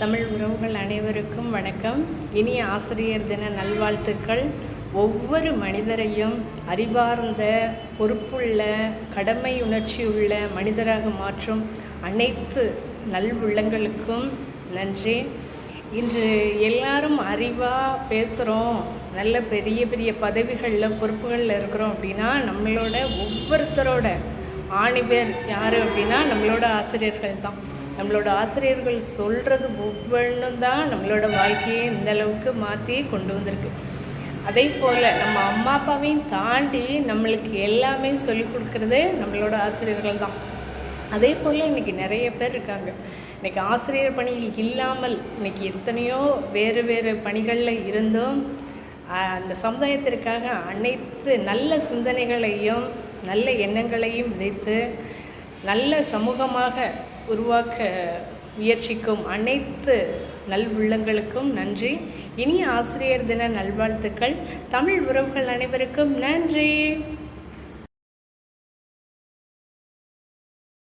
தமிழ் உறவுகள் அனைவருக்கும் வணக்கம். இனிய ஆசிரியர் தின நல்வாழ்த்துக்கள். ஒவ்வொரு மனிதரையும் அறிவார்ந்த பொறுப்புள்ள கடமை உணர்ச்சியுள்ள மனிதராக மாற்றும் அனைத்து நல்வுள்ளங்களுக்கும் நன்றி. இன்று எல்லாரும் அறிவாக பேசுகிறோம் நல்ல பெரிய பெரிய பதவிகளில் பொறுப்புகளில் இருக்கிறோம் அப்படின்னா நம்மளோட ஒவ்வொருத்தரோட ஆணிபேர் யார் அப்படின்னா நம்மளோட ஆசிரியர்கள் தான். நம்மளோட ஆசிரியர்கள் சொல்கிறது ஒவ்வொன்றும் தான் நம்மளோட வாழ்க்கையை இந்த அளவுக்கு மாற்றி கொண்டு வந்திருக்கு. அதே போல் நம்ம அம்மா அப்பாவையும் தாண்டி நம்மளுக்கு எல்லாமே சொல்லிக் கொடுக்குறதே நம்மளோட ஆசிரியர்கள் தான். அதே போல் இன்றைக்கி நிறைய பேர் இருக்காங்க. இன்றைக்கி ஆசிரியர் பணியில் இல்லாமல் இன்றைக்கி எத்தனையோ வேறு வேறு பணிகளில் இருந்தும் அந்த சமுதாயத்திற்காக அனைத்து நல்ல சிந்தனைகளையும் நல்ல எண்ணங்களையும் விதைத்து நல்ல சமூகமாக உருவாக்க முயற்சிக்கும் அனைத்து நல்வுள்ளங்களுக்கும் நன்றி. இனிய ஆசிரியர் தின நல்வாழ்த்துக்கள். தமிழ் உறவுகள் அனைவருக்கும் நன்றி.